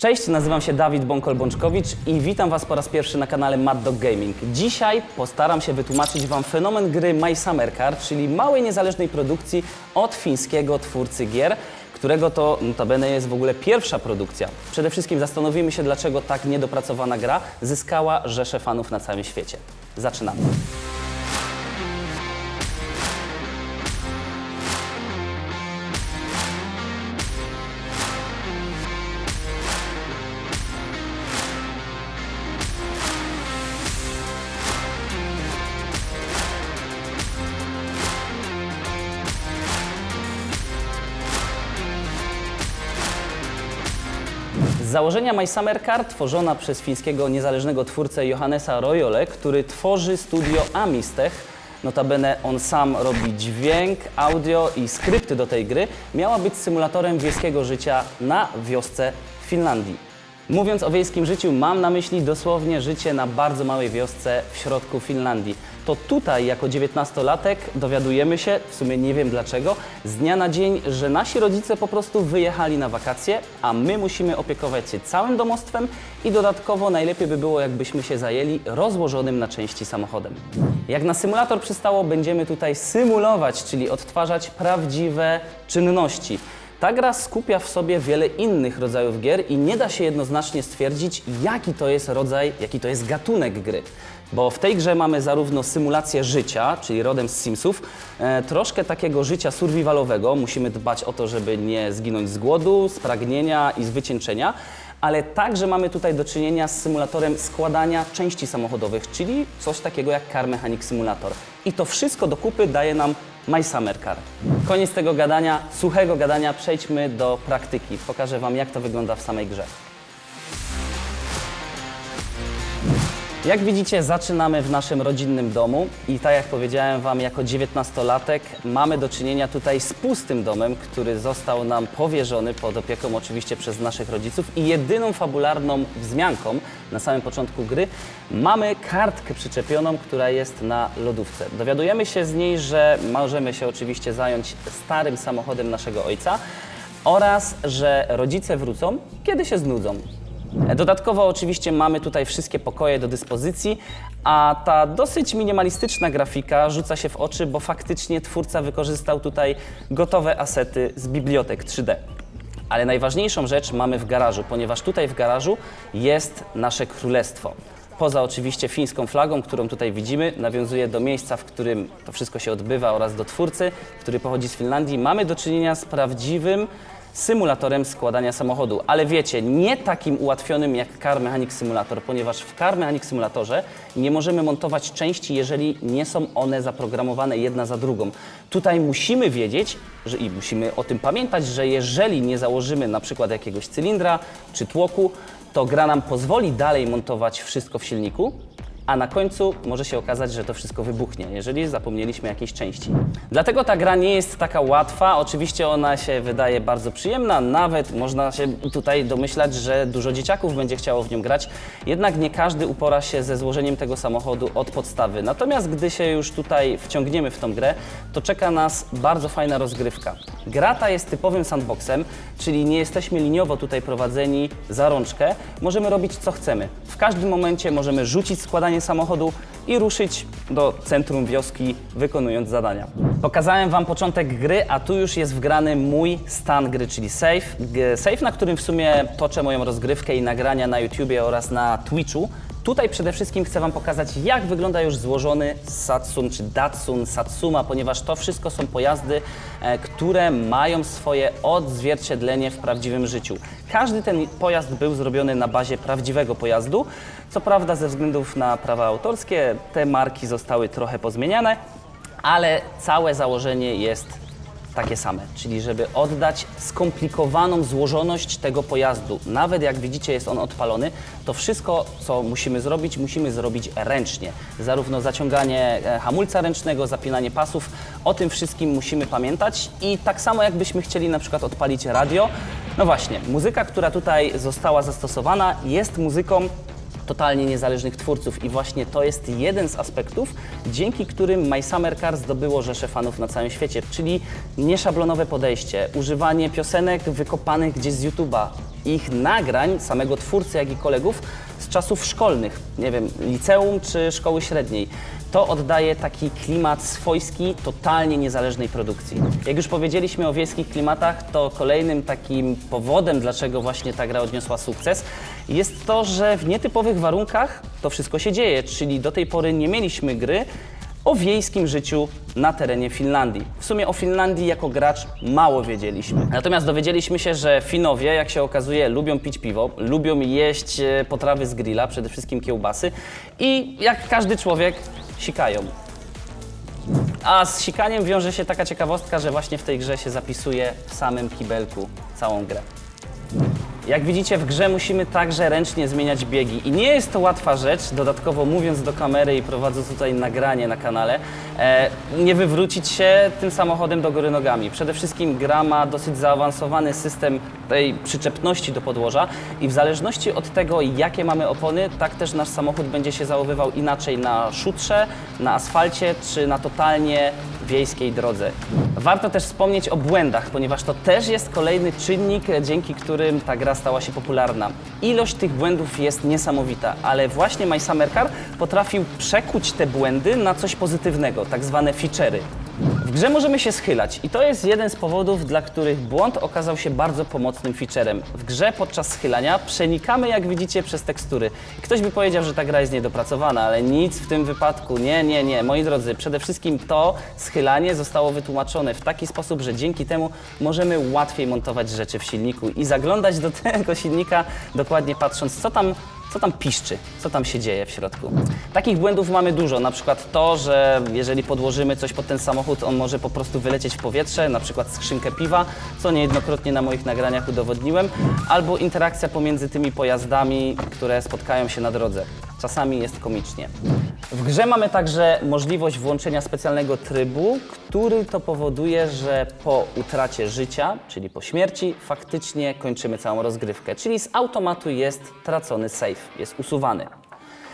Cześć, nazywam się Dawid Bąkol-Bączkowicz i witam Was po raz pierwszy na kanale Mad Dog Gaming. Dzisiaj postaram się wytłumaczyć Wam fenomen gry My Summer Car, czyli małej niezależnej produkcji od fińskiego twórcy gier, którego to notabene jest w ogóle pierwsza produkcja. Przede wszystkim zastanowimy się, dlaczego tak niedopracowana gra zyskała rzesze fanów na całym świecie. Zaczynamy. Założenia My Summer Car tworzona przez fińskiego niezależnego twórcę Johannesa Royole, który tworzy studio Amistech. Notabene on sam robi dźwięk, audio i skrypty do tej gry. Miała być symulatorem wiejskiego życia na wiosce w Finlandii. Mówiąc o wiejskim życiu, mam na myśli dosłownie życie na bardzo małej wiosce w środku Finlandii. To tutaj, jako dziewiętnastolatek, dowiadujemy się, w sumie nie wiem dlaczego, z dnia na dzień, że nasi rodzice po prostu wyjechali na wakacje, a my musimy opiekować się całym domostwem i dodatkowo najlepiej by było, jakbyśmy się zajęli rozłożonym na części samochodem. Jak na symulator przystało, będziemy tutaj symulować, czyli odtwarzać prawdziwe czynności. Ta gra skupia w sobie wiele innych rodzajów gier i nie da się jednoznacznie stwierdzić, jaki to jest rodzaj, jaki to jest gatunek gry. Bo w tej grze mamy zarówno symulację życia, czyli rodem z Simsów, e, troszkę takiego życia survivalowego, musimy dbać o to, żeby nie zginąć z głodu, z pragnienia i z wycieńczenia, ale także mamy tutaj do czynienia z symulatorem składania części samochodowych, czyli coś takiego jak Car Mechanic Simulator. I to wszystko do kupy daje nam My Summer Car. Koniec tego gadania, suchego gadania, przejdźmy do praktyki. Pokażę Wam, jak to wygląda w samej grze. Jak widzicie, zaczynamy w naszym rodzinnym domu i tak jak powiedziałem Wam, jako dziewiętnastolatek mamy do czynienia tutaj z pustym domem, który został nam powierzony pod opieką oczywiście przez naszych rodziców i jedyną fabularną wzmianką na samym początku gry mamy kartkę przyczepioną, która jest na lodówce. Dowiadujemy się z niej, że możemy się oczywiście zająć starym samochodem naszego ojca oraz, że rodzice wrócą, kiedy się znudzą. Dodatkowo oczywiście mamy tutaj wszystkie pokoje do dyspozycji, a ta dosyć minimalistyczna grafika rzuca się w oczy, bo faktycznie twórca wykorzystał tutaj gotowe asety z bibliotek 3D. Ale najważniejszą rzecz mamy w garażu, ponieważ tutaj w garażu jest nasze królestwo. Poza oczywiście fińską flagą, którą tutaj widzimy, nawiązuje do miejsca, w którym to wszystko się odbywa oraz do twórcy, który pochodzi z Finlandii. Mamy do czynienia z prawdziwym symulatorem składania samochodu. Ale wiecie, nie takim ułatwionym jak Car Mechanic Simulator, ponieważ w Car Mechanic Simulatorze nie możemy montować części, jeżeli nie są one zaprogramowane jedna za drugą. Tutaj musimy wiedzieć że, i musimy o tym pamiętać, że jeżeli nie założymy na przykład jakiegoś cylindra czy tłoku, to gra nam pozwoli dalej montować wszystko w silniku, a na końcu może się okazać, że to wszystko wybuchnie, jeżeli zapomnieliśmy jakiejś części. Dlatego ta gra nie jest taka łatwa. Oczywiście ona się wydaje bardzo przyjemna, nawet można się tutaj domyślać, że dużo dzieciaków będzie chciało w nią grać. Jednak nie każdy upora się ze złożeniem tego samochodu od podstawy. Natomiast gdy się już tutaj wciągniemy w tą grę, to czeka nas bardzo fajna rozgrywka. Gra ta jest typowym sandboxem, czyli nie jesteśmy liniowo tutaj prowadzeni za rączkę. Możemy robić co chcemy. W każdym momencie możemy rzucić składanie samochodu i ruszyć do centrum wioski, wykonując zadania. Pokazałem Wam początek gry, a tu już jest wgrany mój stan gry, czyli save. Save, na którym w sumie toczę moją rozgrywkę i nagrania na YouTubie oraz na Twitchu. Tutaj przede wszystkim chcę Wam pokazać, jak wygląda już złożony Satsun czy Datsun, Satsuma, ponieważ to wszystko są pojazdy, e, które mają swoje odzwierciedlenie w prawdziwym życiu. Każdy ten pojazd był zrobiony na bazie prawdziwego pojazdu. Co prawda, ze względów na prawa autorskie, te marki zostały trochę pozmieniane, ale całe założenie jest takie same, czyli żeby oddać skomplikowaną złożoność tego pojazdu. Nawet jak widzicie jest on odpalony, to wszystko co musimy zrobić, musimy zrobić ręcznie. Zarówno zaciąganie e, hamulca ręcznego, zapinanie pasów, o tym wszystkim musimy pamiętać i tak samo jakbyśmy chcieli na przykład odpalić radio, no właśnie, muzyka, która tutaj została zastosowana jest muzyką totalnie niezależnych twórców i właśnie to jest jeden z aspektów, dzięki którym My Summer Car zdobyło rzesze fanów na całym świecie, czyli nieszablonowe podejście, używanie piosenek wykopanych gdzieś z YouTube'a, ich nagrań, samego twórcy, jak i kolegów z czasów szkolnych, nie wiem, liceum czy szkoły średniej. To oddaje taki klimat swojski, totalnie niezależnej produkcji. Jak już powiedzieliśmy o wiejskich klimatach, to kolejnym takim powodem, dlaczego właśnie ta gra odniosła sukces, jest to, że w nietypowych warunkach to wszystko się dzieje, czyli do tej pory nie mieliśmy gry, o wiejskim życiu na terenie Finlandii. W sumie o Finlandii jako gracz mało wiedzieliśmy. Natomiast dowiedzieliśmy się, że Finowie, jak się okazuje, lubią pić piwo, lubią jeść e, potrawy z grilla, przede wszystkim kiełbasy i jak każdy człowiek sikają. A z sikaniem wiąże się taka ciekawostka, że właśnie w tej grze się zapisuje w samym kibelku całą grę. Jak widzicie, w grze musimy także ręcznie zmieniać biegi i nie jest to łatwa rzecz, dodatkowo mówiąc do kamery i prowadząc tutaj nagranie na kanale, e, nie wywrócić się tym samochodem do góry nogami. Przede wszystkim gra ma dosyć zaawansowany system tej przyczepności do podłoża i w zależności od tego, jakie mamy opony, tak też nasz samochód będzie się zachowywał inaczej na szutrze, na asfalcie czy na totalnie wiejskiej drodze. Warto też wspomnieć o błędach, ponieważ to też jest kolejny czynnik, dzięki którym ta gra stała się popularna. Ilość tych błędów jest niesamowita, ale właśnie My Summer Car potrafił przekuć te błędy na coś pozytywnego, tak zwane feature'y. W grze możemy się schylać i to jest jeden z powodów, dla których błąd okazał się bardzo pomocnym featurem. W grze podczas schylania przenikamy, jak widzicie, przez tekstury. Ktoś by powiedział, że ta gra jest niedopracowana, ale nic w tym wypadku. Nie, nie, nie. Moi drodzy, przede wszystkim to schylanie zostało wytłumaczone w taki sposób, że dzięki temu możemy łatwiej montować rzeczy w silniku i zaglądać do tego silnika, dokładnie patrząc, co tam co tam piszczy, co tam się dzieje w środku. Takich błędów mamy dużo, na przykład to, że jeżeli podłożymy coś pod ten samochód, on może po prostu wylecieć w powietrze, na przykład skrzynkę piwa, co niejednokrotnie na moich nagraniach udowodniłem, albo interakcja pomiędzy tymi pojazdami, które spotkają się na drodze. Czasami jest komicznie. W grze mamy także możliwość włączenia specjalnego trybu, który to powoduje, że po utracie życia, czyli po śmierci, faktycznie kończymy całą rozgrywkę. Czyli z automatu jest tracony save, jest usuwany.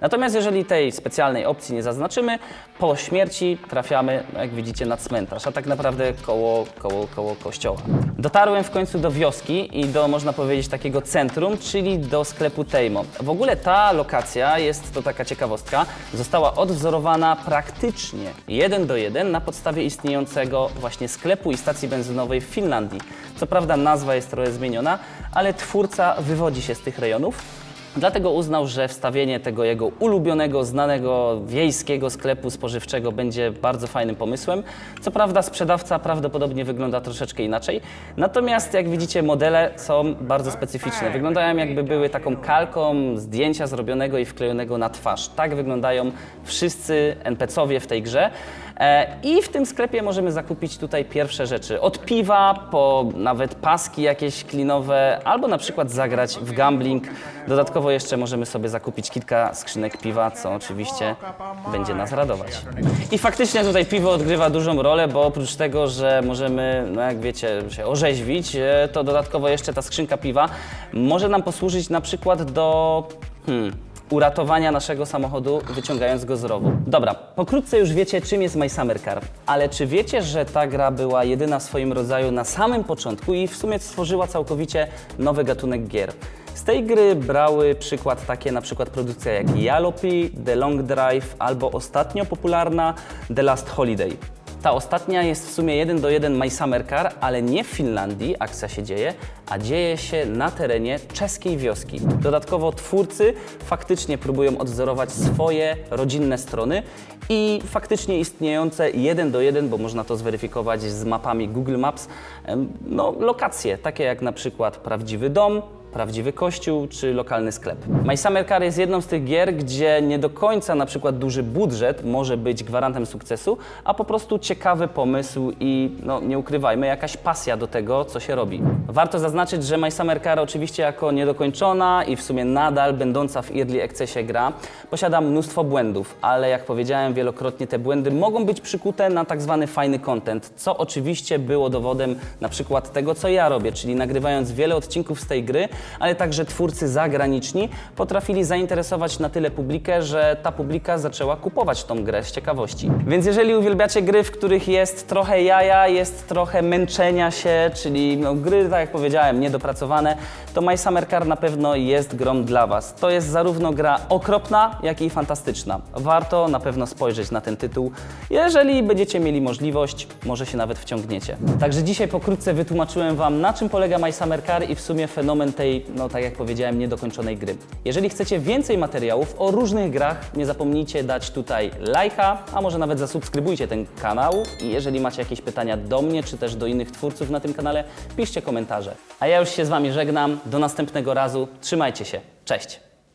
Natomiast jeżeli tej specjalnej opcji nie zaznaczymy, po śmierci trafiamy, jak widzicie, na cmentarz, a tak naprawdę koło, koło, koło kościoła. Dotarłem w końcu do wioski i do, można powiedzieć, takiego centrum, czyli do sklepu Tejmo. W ogóle ta lokacja, jest to taka ciekawostka, została odwzorowana praktycznie jeden do jeden na podstawie istniejącego właśnie sklepu i stacji benzynowej w Finlandii. Co prawda nazwa jest trochę zmieniona, ale twórca wywodzi się z tych rejonów. Dlatego uznał, że wstawienie tego jego ulubionego, znanego wiejskiego sklepu spożywczego będzie bardzo fajnym pomysłem. Co prawda sprzedawca prawdopodobnie wygląda troszeczkę inaczej, natomiast jak widzicie modele są bardzo specyficzne. Wyglądają jakby były taką kalką zdjęcia zrobionego i wklejonego na twarz. Tak wyglądają wszyscy NPC-owie w tej grze. E, I w tym sklepie możemy zakupić tutaj pierwsze rzeczy. Od piwa po nawet paski jakieś klinowe, albo na przykład zagrać w gambling. Dodatkowo jeszcze możemy sobie zakupić kilka skrzynek piwa, co oczywiście będzie nas radować. I faktycznie tutaj piwo odgrywa dużą rolę, bo oprócz tego, że możemy, no jak wiecie, się orzeźwić, e, to dodatkowo jeszcze ta skrzynka piwa może nam posłużyć na przykład do... Hmm, uratowania naszego samochodu, wyciągając go z rowu. Dobra, pokrótce już wiecie, czym jest My Summer Car, ale czy wiecie, że ta gra była jedyna w swoim rodzaju na samym początku i w sumie stworzyła całkowicie nowy gatunek gier? Z tej gry brały przykład takie na przykład produkcje jak Yalopi, The Long Drive albo ostatnio popularna The Last Holiday. Ta ostatnia jest w sumie jeden do jeden My Summer Car, ale nie w Finlandii akcja się dzieje, a dzieje się na terenie czeskiej wioski. Dodatkowo twórcy faktycznie próbują odzorować swoje rodzinne strony i faktycznie istniejące jeden do jeden, bo można to zweryfikować z mapami Google Maps, no, lokacje, takie jak na przykład prawdziwy dom, prawdziwy kościół czy lokalny sklep. My Summer Car jest jedną z tych gier, gdzie nie do końca na przykład duży budżet może być gwarantem sukcesu, a po prostu ciekawy pomysł i no nie ukrywajmy, jakaś pasja do tego, co się robi. Warto zaznaczyć, że My Summer Car oczywiście jako niedokończona i w sumie nadal będąca w early accessie gra posiada mnóstwo błędów, ale jak powiedziałem wielokrotnie te błędy mogą być przykute na tak zwany fajny content, co oczywiście było dowodem na przykład tego, co ja robię, czyli nagrywając wiele odcinków z tej gry, ale także twórcy zagraniczni potrafili zainteresować na tyle publikę, że ta publika zaczęła kupować tą grę z ciekawości. Więc jeżeli uwielbiacie gry, w których jest trochę jaja, jest trochę męczenia się, czyli no, gry, tak jak powiedziałem, niedopracowane, to My Summer Car na pewno jest grą dla Was. To jest zarówno gra okropna, jak i fantastyczna. Warto na pewno spojrzeć na ten tytuł. Jeżeli będziecie mieli możliwość, może się nawet wciągniecie. Także dzisiaj pokrótce wytłumaczyłem Wam, na czym polega My Summer Car i w sumie fenomen tej, no tak jak powiedziałem, niedokończonej gry. Jeżeli chcecie więcej materiałów o różnych grach, nie zapomnijcie dać tutaj lajka, a może nawet zasubskrybujcie ten kanał. I jeżeli macie jakieś pytania do mnie, czy też do innych twórców na tym kanale, piszcie komentarze. A ja już się z Wami żegnam. Do następnego razu. Trzymajcie się. Cześć!